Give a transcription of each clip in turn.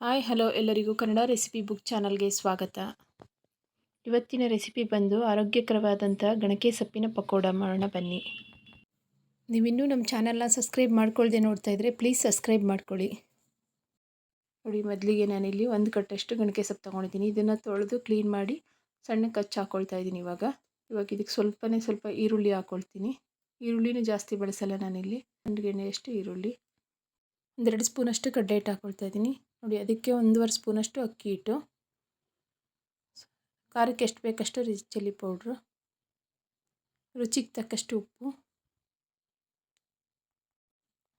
Hi hello ಎಲ್ಲರಿಗೂ Kannada recipe book ಚಾನಲ್ಗೆ ಸ್ವಾಗತ. ಇವತ್ತಿನ ರೆಸಿಪಿ ಬಂದು ಆರೋಗ್ಯಕರವಾದಂಥ ಗಣಕೆ ಸೊಪ್ಪಿನ ಪಕೋಡ ಮಾಡೋಣ ಬನ್ನಿ. ನೀವಿನ್ನೂ ನಮ್ಮ ಚಾನಲ್ನ ಸಬ್ಸ್ಕ್ರೈಬ್ ಮಾಡ್ಕೊಳ್ದೆ ನೋಡ್ತಾ ಇದ್ದರೆ ಪ್ಲೀಸ್ ಸಬ್ಸ್ಕ್ರೈಬ್ ಮಾಡ್ಕೊಳ್ಳಿ. ನೋಡಿ, ಮೊದಲಿಗೆ ನಾನಿಲ್ಲಿ ಒಂದು ಕಟ್ಟಷ್ಟು ಗಣಕೆ ಸೊಪ್ಪು ತೊಗೊಂಡಿದ್ದೀನಿ. ಇದನ್ನು ತೊಳೆದು ಕ್ಲೀನ್ ಮಾಡಿ ಸಣ್ಣ ಹಚ್ಚಿ ಹಾಕ್ಕೊಳ್ತಾ ಇದ್ದೀನಿ ಇವಾಗ. ಇವಾಗ ಇದಕ್ಕೆ ಸ್ವಲ್ಪನೇ ಸ್ವಲ್ಪ ಈರುಳ್ಳಿ ಹಾಕ್ಕೊಳ್ತೀನಿ ಈರುಳ್ಳಿನೂ ಜಾಸ್ತಿ ಬಳಸಲ್ಲ ನಾನಿಲ್ಲಿ. ಒಂದು ಗೆಣ್ಣೆಯಷ್ಟು ಈರುಳ್ಳಿ. ಒಂದೆರಡು ಸ್ಪೂನಷ್ಟು ಕಡ್ಡೆ ಹಿಟ್ಟು ಹಾಕ್ಕೊಳ್ತಾ ಇದ್ದೀನಿ. ನೋಡಿ, ಅದಕ್ಕೆ ಒಂದೂವರೆ ಸ್ಪೂನಷ್ಟು ಅಕ್ಕಿ ಹಿಟ್ಟು. ಖಾರಕ್ಕೆ ಎಷ್ಟು ಬೇಕಷ್ಟು ರಿಚ್ ಚಿಲ್ಲಿ ಪೌಡ್ರು. ರುಚಿಗೆ ತಕ್ಕಷ್ಟು ಉಪ್ಪು.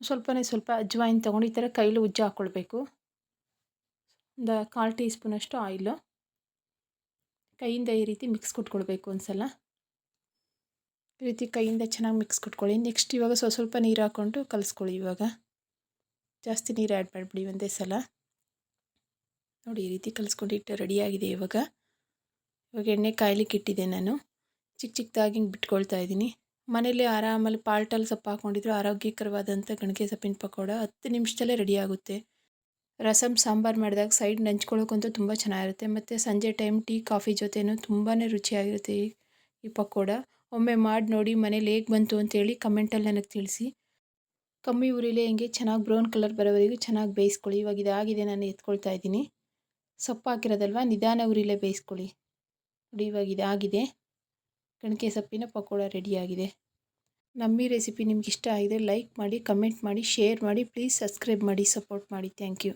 ಸ್ವಲ್ಪನೇ ಸ್ವಲ್ಪ ಅಜ್ವಾಯಿನ್ ತೊಗೊಂಡು ಈ ಥರ ಕೈಲಿ ಉಜ್ಜ ಹಾಕ್ಕೊಳ್ಬೇಕು ಒಂದು ಕಾಲು ಟೀ ಸ್ಪೂನಷ್ಟು ಆಯಿಲು. ಕೈಯಿಂದ ಈ ರೀತಿ ಮಿಕ್ಸ್ ಕೊಟ್ಕೊಳ್ಬೇಕು ಒಂದು ಸಲ ಈ ರೀತಿ ಕೈಯಿಂದ ಚೆನ್ನಾಗಿ ಮಿಕ್ಸ್ ಕೊಟ್ಕೊಳ್ಳಿ. ನೆಕ್ಸ್ಟ್ ಇವಾಗ ಸ್ವಲ್ಪ ಸ್ವಲ್ಪ ನೀರು ಹಾಕ್ಕೊಂಡು ಕಲಿಸ್ಕೊಳ್ಳಿ ಇವಾಗ. ಜಾಸ್ತಿ ನೀರು ಆ್ಯಡ್ ಮಾಡಿಬಿಡಿ ಒಂದೇ ಸಲ. ನೋಡಿ ಈ ರೀತಿ ಕಲಿಸ್ಕೊಂಡಿಟ್ಟು ರೆಡಿಯಾಗಿದೆ ಇವಾಗ. ಇವಾಗ ಎಣ್ಣೆ ಕಾಯ್ಲಿಕ್ಕೆ ಇಟ್ಟಿದ್ದೆ ನಾನು. ಚಿಕ್ಕ ಚಿಕ್ಕದಾಗಿ ಹಿಂಗೆ ಬಿಟ್ಕೊಳ್ತಾ ಇದ್ದೀನಿ. ಮನೇಲಿ ಆರಾಮಲ್ಲಿ ಪಾಲ್ಟಲ್ಲಿ ಸೊಪ್ಪು ಹಾಕ್ಕೊಂಡಿದ್ರು ಆರೋಗ್ಯಕರವಾದಂಥ ಗಣಗೆ ಸೊಪ್ಪಿನ ಪಕೋಡ ಹತ್ತು ನಿಮಿಷದಲ್ಲೇ ರೆಡಿ ಆಗುತ್ತೆ. ರಸಮ್, ಸಾಂಬಾರು ಮಾಡಿದಾಗ ಸೈಡ್ ನೆಂಚ್ಕೊಳ್ಳೋಕ್ಕಂತೂ ತುಂಬ ಚೆನ್ನಾಗಿರುತ್ತೆ. ಮತ್ತು ಸಂಜೆ ಟೈಮ್ ಟೀ ಕಾಫಿ ಜೊತೆನೂ ತುಂಬಾ ರುಚಿಯಾಗಿರುತ್ತೆ ಈ ಪಕೋಡ. ಒಮ್ಮೆ ಮಾಡಿ ನೋಡಿ ಮನೇಲಿ ಹೇಗೆ ಬಂತು ಅಂತೇಳಿ ಕಮೆಂಟಲ್ಲಿ ನನಗೆ ತಿಳಿಸಿ. ಕಮ್ಮಿ ಉರಿಲೇ ಹಿಂಗೆ ಚೆನ್ನಾಗಿ ಬ್ರೌನ್ ಕಲರ್ ಬರೋವರೆಗೂ ಚೆನ್ನಾಗಿ ಬೇಯಿಸ್ಕೊಳ್ಳಿ. ಇವಾಗ ಇದಾಗಿದೆ, ನಾನು ಎತ್ಕೊಳ್ತಾ ಇದ್ದೀನಿ. ಸೊಪ್ಪು ಹಾಕಿರೋದಲ್ವ ನಿಧಾನ ಉರಿಲೇ ಬೇಯಿಸ್ಕೊಳ್ಳಿ. ನೋಡಿ ಇವಾಗ ಇದಾಗಿದೆ ಕಣಕೆ ಸೊಪ್ಪಿನ ಪಕೋಡ ರೆಡಿಯಾಗಿದೆ ನಮ್ಮ ಈ ರೆಸಿಪಿ ನಿಮ್ಗೆ ಇಷ್ಟ ಆಗಿದೆ ಲೈಕ್ ಮಾಡಿ ಕಮೆಂಟ್ ಮಾಡಿ ಶೇರ್ ಮಾಡಿ ಪ್ಲೀಸ್ ಸಬ್ಸ್ಕ್ರೈಬ್ ಮಾಡಿ ಸಪೋರ್ಟ್ ಮಾಡಿ. Thank you